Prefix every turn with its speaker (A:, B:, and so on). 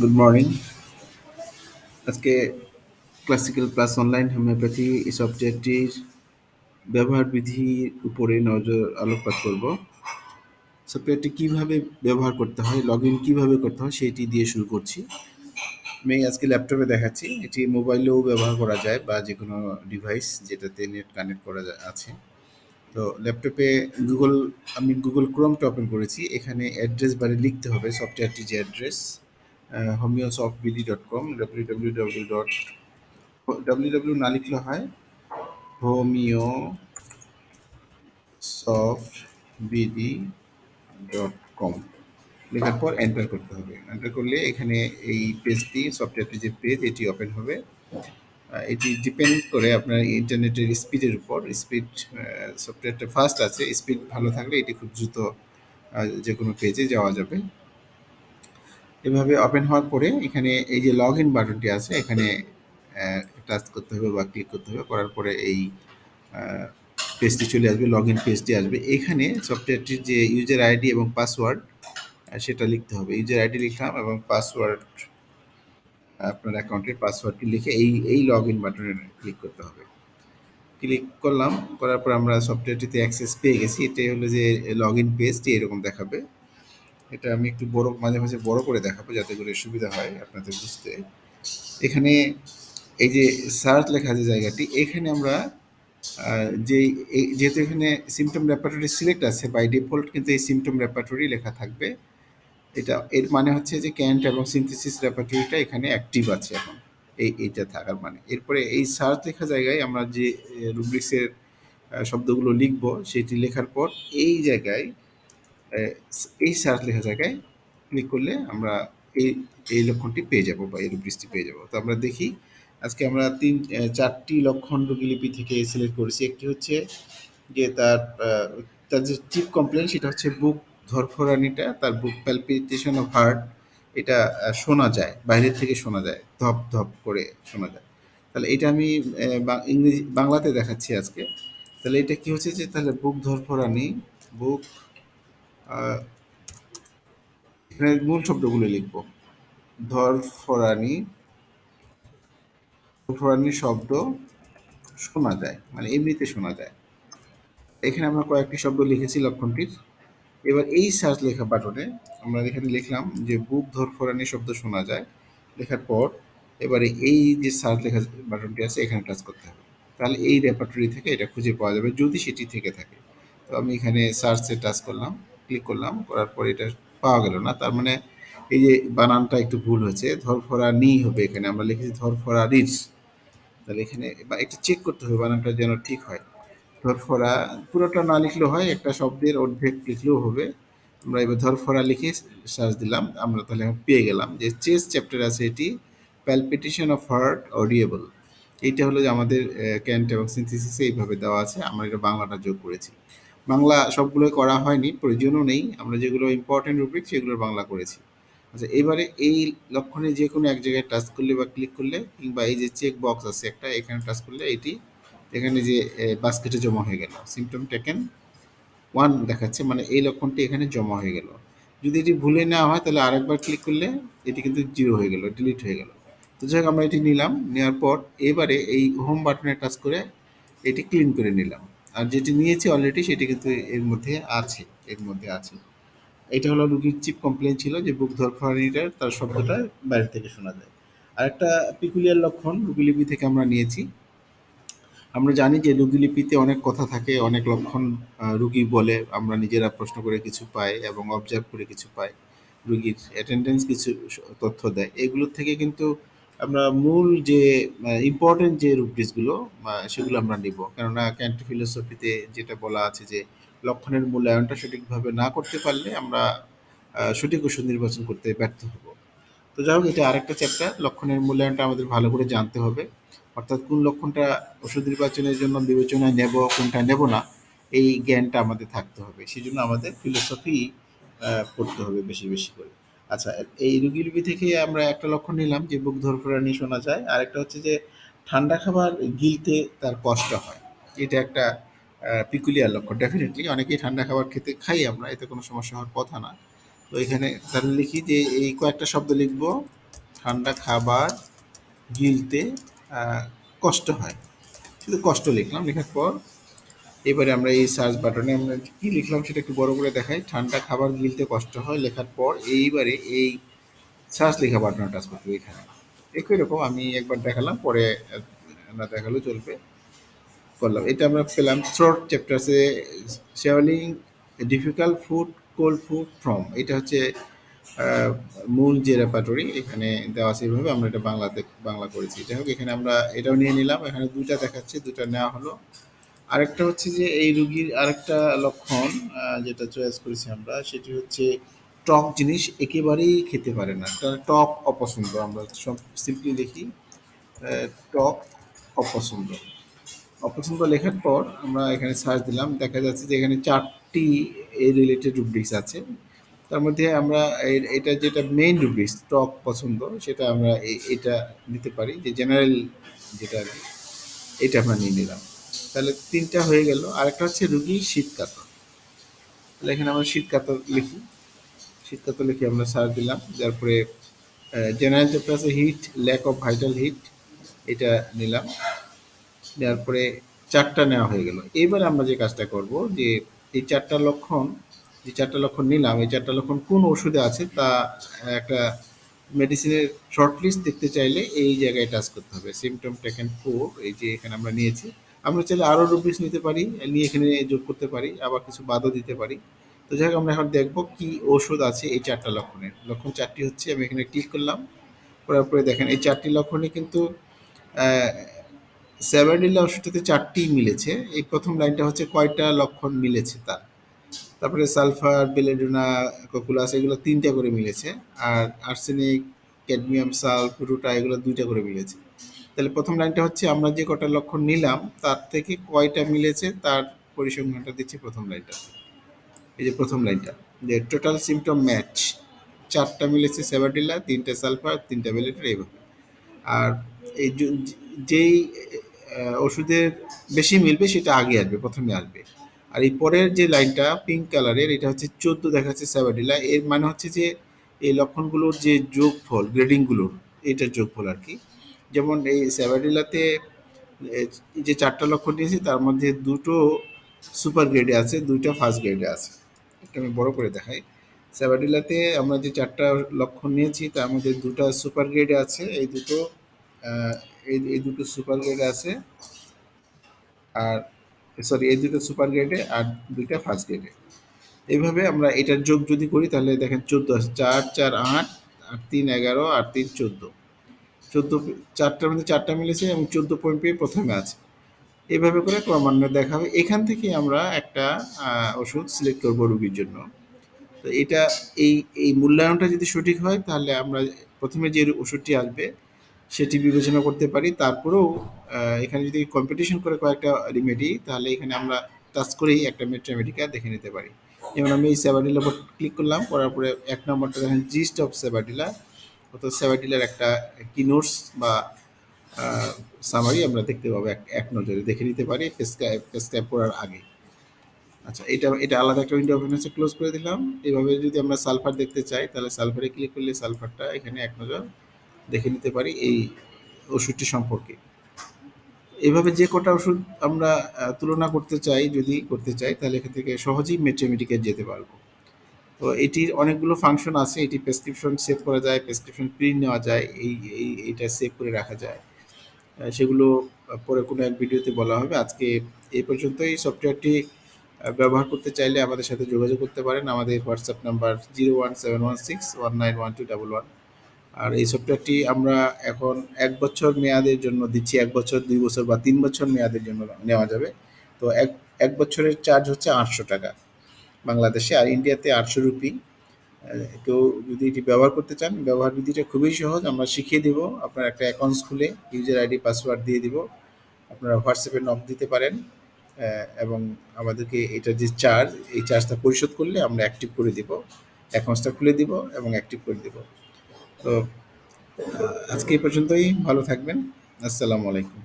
A: Good morning আজকে classical plus online homeopathy এই সফটওয়্যারটির ব্যবহার বিধির উপরে নজর আলোকপাত করব। সফটওয়্যারটি কীভাবে ব্যবহার করতে হয় লগ ইন কীভাবে করতে হয় সেটি দিয়ে শুরু করছি। আমি আজকে ল্যাপটপে দেখাচ্ছি। এটি মোবাইলেও ব্যবহার করা যায় বা যে কোনো ডিভাইস যেটাতে নেট কানেক্ট করা আছে। তো ল্যাপটপে গুগল আমি গুগল ক্রোমটা ওপেন করেছি। এখানে অ্যাড্রেস বারে লিখতে হবে সফটওয়্যারটির যে address homeo soft BD dot com W W W dot W W না লিখলে হয় homeo soft BD dot com লেখার পর এন্টার করতে হবে। এন্টার করলে এখানে এই পেজটি সফটওয়্যারটি যে পেজ এটি ওপেন হবে। এটি ডিপেন্ড করে আপনার ইন্টারনেটের স্পিডের উপর। স্পিড সফটওয়্যারটা ফাস্ট আছে। স্পিড ভালো থাকলে এটি খুব দ্রুত যে কোনো পেজে যাওয়া যাবে। এভাবে ওপেন হওয়ার পরে এখানে এই যে লগ ইন বাটনটি আছে, এখানে টাচ করতে হবে বা ক্লিক করতে হবে, করার পরে এই পেজটি চলে আসবে লগ ইন পেজটি আসবে। এখানে সফটওয়্যারটির যে ইউজার আইডি এবং পাসওয়ার্ড সেটা লিখতে হবে। ইউজার আইডি লিখলাম এবং পাসওয়ার্ড আপনার অ্যাকাউন্টের পাসওয়ার্ডটি লিখে এই এই লগ ইন বাটনে ক্লিক করতে হবে। ক্লিক করলাম, করার পর আমরা সফটওয়্যারটিতে অ্যাক্সেস পেয়ে গেছি। এটাই হলো যে লগ ইন পেজটি এরকম দেখাবে। এটা আমি একটু বড়, মাঝে মাঝে বড় করে দেখাবো যাতে করে সুবিধা হয় আপনাদের বুঝতে। এখানে এই যে সার্চ লেখা যে জায়গাটি, এখানে আমরা যে যেহেতু এখানে সিমটম রেপার্টরি সিলেক্ট আছে বাই ডিফল্ট কিন্তু এই সিমটম রেপার্টরি লেখা থাকবে। এটা, এর মানে হচ্ছে যে ক্যান্ট এবং সিনথেসিস রেপার্টরিটা এখানে অ্যাক্টিভ আছে এখন। এই, এইটা থাকার মানে। এরপরে এই সার্চ লেখা জায়গায় আমরা যে রুব্রিক্সের শব্দগুলো লিখব, সেটি লেখার পর এই জায়গায় এই সার্চ লেখা জায়গায় ক্লিক করলে আমরা এই এই লক্ষণটি পেয়ে যাব বা এই রুব্রিক্সটি পেয়ে যাব। তো আমরা দেখি, আজকে আমরা তিন চারটি লক্ষণ রোগীলিপি থেকে সিলেক্ট করেছি। একটি হচ্ছে যে তার তার যে চিপ কমপ্লেন সেটা হচ্ছে বুক ধরফরানিটা, তার বুক প্যালপিটেশন অফ হার্ট এটা শোনা যায়, বাইরের থেকে শোনা যায়, ধপ ধপ করে শোনা যায়। তাহলে এটা আমি ইংরেজি, বাংলাতে দেখাচ্ছি আজকে। তাহলে এটা কি হচ্ছে যে তাহলে বুক ধরফরানি বুক এখানে মূল শব্দগুলো লিখব। ধরফরানি ধরফরানি শব্দ শোনা যায় মানে এমনিতে শোনা যায়। এখানে আমরা কয়েকটি শব্দ লিখেছি লক্ষণটির। এবার এই সার্চ লেখা বাটনে আমরা এখানে লিখলাম যে বুক ধরফরানি শব্দ শোনা যায়, লেখার পর এবারে এই যে সার্চ লেখা বাটনটি আছে, এখানে টাচ করতে হবে। তাহলে এই রেপার্টরি থেকে এটা খুঁজে পাওয়া যাবে, যদি সেটি থেকে থাকে। তো আমি এখানে সার্চে টাচ করলাম। ক্লিক করলাম, করার পর এটা পাওয়া গেল না। তার মানে এই যে বানানটা একটু ভুল হয়েছে, ধরফরা নি হবে এখানে, আমরা লিখেছি ধরফরা রিস তাহলে এখানে বা একটু চেক করতে হবে বানানটা যেন ঠিক হয়। ধরফরা, পুরোটা না লিখলেও হয়, একটা শব্দের অর্ধেক লিখলেও হবে। আমরা এবার ধরফরা লিখে সার্চ দিলাম, আমরা তাহলে পেয়ে গেলাম যে চেস চ্যাপ্টার আছে এটি প্যালপিটেশন অফ হার্ট অডিয়েবল এইটা হলো যে আমাদের ক্যান্ট এবং সিনথিসিসে এইভাবে দেওয়া আছে, আমরা এটা বাংলাটা যোগ করেছি। বাংলা সবগুলো করা হয়নি, প্রয়োজনও নেই। আমরা যেগুলো ইম্পর্টেন্ট রুব্রিক সেগুলোর বাংলা করেছি। আচ্ছা এবারে এই লক্ষণে যে কোনো এক জায়গায় টাচ করলে বা ক্লিক করলে কিংবা এই যে চেক বক্স আছে একটা, এখানে টাচ করলে এটি এখানে যে বাস্কেটে জমা হয়ে গেল। সিমটম টেকেন ওয়ান দেখাচ্ছে মানে এই লক্ষণটি এখানে জমা হয়ে গেল। যদি এটি ভুলে নেওয়া হয় তাহলে আরেকবার ক্লিক করলে এটি কিন্তু জিরো হয়ে গেল ডিলিট হয়ে গেল। তো যাই আমরা এটি নিলাম নেওয়ার পর এবারে এই হোম বাটনে টাচ করে এটি ক্লিন করে নিলাম। আর যেটি নিয়েছি অলরেডি সেটি কিন্তু এর মধ্যে আছে, এর মধ্যে আছে। এটা হলো রুগীর চিপ কমপ্লেন ছিল যে বুক ধরফারিটার তার শব্দটা বাইরে থেকে শোনা যায়। আর একটা পিকুলিয়ার লক্ষণ রুগীলিপি থেকে আমরা নিয়েছি। আমরা জানি যে রুগীলিপিতে অনেক কথা থাকে, অনেক লক্ষণ রুগী বলে, আমরা নিজেরা প্রশ্ন করে কিছু পাই এবং অবজার্ভ করে কিছু পাই। রুগীর অ্যাটেন্ডেন্স কিছু তথ্য দেয়। এগুলোর থেকে কিন্তু আমরা মূল যে ইম্পর্টেন্ট যে রুব্রিক্সগুলো সেগুলো আমরা নিব। কেননা ক্যান্ট ফিলোসফিতে যেটা বলা আছে যে, লক্ষণের মূল্যায়নটা সঠিকভাবে না করতে পারলে আমরা সঠিক ওষুধ নির্বাচন করতে ব্যর্থ হব। তো যাই হোক, এটা আরেকটা চ্যাপ্টার লক্ষণের মূল্যায়নটা আমাদের ভালো করে জানতে হবে। অর্থাৎ কোন লক্ষণটা ওষুধ নির্বাচনের জন্য বিবেচনায় নেব, কোনটা নেব না, এই জ্ঞানটা আমাদের থাকতে হবে। সেই জন্য আমাদের ফিলোসফি পড়তে হবে বেশি বেশি করে। আচ্ছা এই রুগী রুগী থেকে আমরা একটা লক্ষণ নিলাম যে বুক ধরফরানি শোনা যায়। আর একটা হচ্ছে যে ঠান্ডা খাবার গিলতে তার কষ্ট হয়। এটা একটা পিকুলিয়ার লক্ষণ। ডেফিনেটলি অনেকেই ঠান্ডা খাবার খেতে খাই আমরা, এতে কোনো সমস্যা হওয়ার কথা না। তো এখানে তাহলে লিখি যে এই কয়েকটা শব্দ লিখব। ঠান্ডা খাবার গিলতে কষ্ট হয়। শুধু কষ্ট লিখলাম, লেখার পর এবারে আমরা এই সার্চ বাটনে আমরা কি লিখলাম সেটা একটু বড় করে দেখাই। ঠান্ডা খাবার গিলতে কষ্ট হয় লেখার পর এইবারে এই সার্চ লেখা বাটনে টাচ করতে এখানে। একই রকম আমি একবার দেখালাম, পরে না দেখালেও চলবে। করলাম। এটা আমরা পেলাম throat চ্যাপ্টার্সে swallowing difficult food cold food from এটা হচ্ছে মূল যে রেপার্টরি এখানে দেওয়া আছে এইভাবে আমরা এটা বাংলাতে, বাংলা করেছি। যাই হোক, এখানে আমরা এটাও নিয়ে নিলাম। এখানে দুইটা দেখাচ্ছে দুটা নেওয়া হলো। আরেকটা হচ্ছে যে এই রুগীর আরেকটা লক্ষণ যেটা চয়েস করেছি আমরা সেটি হচ্ছে টক জিনিস একেবারেই খেতে পারে না। তার টক অপছন্দ আমরা সব সিম্পলি আহ, টক অপছন্দ। অপছন্দ লেখার পর আমরা এখানে সার্চ দিলাম দেখা যাচ্ছে যে এখানে চারটি এই রিলেটেড রুব্রিক্স আছে। তার মধ্যে আমরা এটা যেটা মেইন রুব্রিক্স টক পছন্দ সেটা আমরা এটা নিতে পারি যে জেনারেল যেটা এটা আমরা নিয়ে নিলাম। তাহলে তিনটা হয়ে গেল। আরেকটা হচ্ছে রুগী শীত কাতর তাহলে এখানে আমরা শীত কাতর লিখি। শীত কাতর লিখে আমরা সার্চ দিলাম তারপরে জেনারেল চ্যাপ্টার আছে heat lack of vital heat এটা নিলাম। দেওয়ার পরে চারটা নেওয়া হয়ে গেল। এবার আমরা যে কাজটা করব, যে এই চারটা লক্ষণ, যে চারটা লক্ষণ নিলাম, এই চারটা লক্ষণ কোন ওষুধে আছে তা একটা মেডিসিনের শর্ট লিস্ট দেখতে চাইলে এই জায়গায় টাচ করতে হবে। সিমটম টেকেন ফোর এই যে এখানে আমরা নিয়েছি। আমরা চাইলে আরও রুপিস নিতে পারি, নিয়ে এখানে যোগ করতে পারি, আবার কিছু বাদও দিতে পারি। তো যাই হোক, আমরা এখন দেখব কি ওষুধ আছে এই চারটা লক্ষণের লক্ষণ চারটি হচ্ছে, আমি এখানে ক্লিক করলাম, করার পরে দেখেন, এই চারটি লক্ষণে কিন্তু সেভেন্ডিলা ওষুধটাতে চারটি মিলেছে। এই প্রথম লাইনটা হচ্ছে কয়টা লক্ষণ মিলেছে তার? তারপরে সালফার, বেলেডোনা, ককুলাস, এগুলো তিনটা করে মিলেছে। আর আর্সেনিক, ক্যাডমিয়াম, সালফ, রুটা, এগুলো দুইটা করে মিলেছে। তাহলে প্রথম লাইনটা হচ্ছে, আমরা যে কটা লক্ষণ নিলাম, তার থেকে কয়টা মিলেছে? তার পরিসংখ্যানটা দিচ্ছে প্রথম লাইনটা। এই যে প্রথম লাইনটা, যে টোটাল সিমটম ম্যাচ চারটা মিলেছে সেভাডিলা তিনটা সালফার, তিনটা বেলেটের এইভাবে। আর এই যেই ওষুধের বেশি মিলবে, সেটা আগে আসবে, প্রথমে আসবে। আর এই পরের যে লাইনটা পিঙ্ক কালারের এটা হচ্ছে চোদ্দ দেখাচ্ছে স্যাবাডিলা এর মানে হচ্ছে যে, এই লক্ষণগুলোর যে যোগফল গ্রেডিংগুলোর এইটার যোগফল আর কি যেমন এই স্যাবাডিলাতে এই যে চারটা লক্ষণ নিয়েছি, তার মধ্যে দুটো সুপার গ্রেডে আছে, দুইটা ফার্স্ট গ্রেডে আছে। এটা আমি বড় করে দেখাই। স্যাবাডিলাতে আমরা যে চারটা লক্ষণ নিয়েছি, তার মধ্যে দুটো সুপার গ্রেডে আছে, এই দুটো এই দুটো সুপার গ্রেডে আছে, আর, সরি, এই দুটো সুপার গ্রেডে আর দুইটা ফার্স্ট গ্রেডে। এইভাবে আমরা এটার যোগ যদি করি, তাহলে দেখেন চোদ্দ চার চার, আট, আর তিন, এগারো, আর তিন, চোদ্দ। চোদ্দ চারটার মধ্যে চারটা মিলেছে এবং চোদ্দ পয়েন্ট পেয়ে প্রথমে আছে। এইভাবে করে ক্রমান্বয়ে দেখা হবে। এখান থেকে আমরা একটা ওষুধ সিলেক্ট করব রুগীর জন্য। তো এটা, এই এই মূল্যায়নটা যদি সঠিক হয়, তাহলে আমরা প্রথমে যে ওষুধটি আসবে, সেটি বিবেচনা করতে পারি। তারপরেও এখানে যদি কম্পিটিশন করে কয়েকটা রিমেডি তাহলে এখানে আমরা টাচ করেই একটা মেট্রামেডিকা দেখে নিতে পারি। যেমন আমি এই সেভাডিলার উপর ক্লিক করলাম, করার পরে এক নম্বরটা দেখেন জিস্ট অফ সেভাডিলা অর্থাৎ সেভাডিলার একটা কি নোটস বা সামারি আমরা দেখতে পাবো এক নজরে। দেখে নিতে পারি প্রেসক্রাইব প্রেসক্রাইব করার আগে। আচ্ছা এটা এটা আলাদা একটা উইন্ডো ওপেন হচ্ছে ক্লোজ করে দিলাম। এইভাবে যদি আমরা সালফার দেখতে চাই, তাহলে সালফারে ক্লিক করলে সালফারটা এখানে এক নজর দেখে নিতে পারি এই ওষুধটি সম্পর্কে। এইভাবে যে কটা ওষুধ আমরা তুলনা করতে চাই, যদি করতে চাই, তাহলে এখান থেকে সহজেই মেট্রোমেডিকে যেতে পারব। তো এটির অনেকগুলো ফাংশন আছে, এটি প্রেসক্রিপশন সেভ করা যায় প্রেসক্রিপশন প্রিন্ট নেওয়া যায়, এই এই, এইটা সেভ করে রাখা যায়। সেগুলো পরে কোনো এক ভিডিওতে বলা হবে। আজকে এই পর্যন্তই। সফটওয়্যারটি ব্যবহার করতে চাইলে আমাদের সাথে যোগাযোগ করতে পারেন। আমাদের WhatsApp number zero one seven one six one nine one two double one আর এই সফটওয়্যারটি আমরা এখন এক বছর মেয়াদের জন্য দিচ্ছি। এক বছর, দুই বছর বা তিন বছর মেয়াদের জন্য নেওয়া যাবে। তো এক এক বছরের চার্জ হচ্ছে আটশো টাকা। বাংলাদেশে আর ইন্ডিয়াতে আটশো রুপি। কেউ যদি এটি ব্যবহার করতে চান, ব্যবহার বিধিটা খুবই সহজ। আমরা শিখিয়ে দেব, আপনার একটা অ্যাকাউন্টস খুলে ইউজার আইডি পাসওয়ার্ড দিয়ে দিব। আপনারা হোয়াটসঅ্যাপে নক দিতে পারেন এবং আমাদেরকে এটার যে চার্জ এই চার্জটা পরিশোধ করলে আমরা অ্যাক্টিভ করে দিব। অ্যাকাউন্টসটা খুলে দিব এবং অ্যাক্টিভ করে দিব। তো আজকে এই পর্যন্তই। ভালো থাকবেন। আসসালামু আলাইকুম।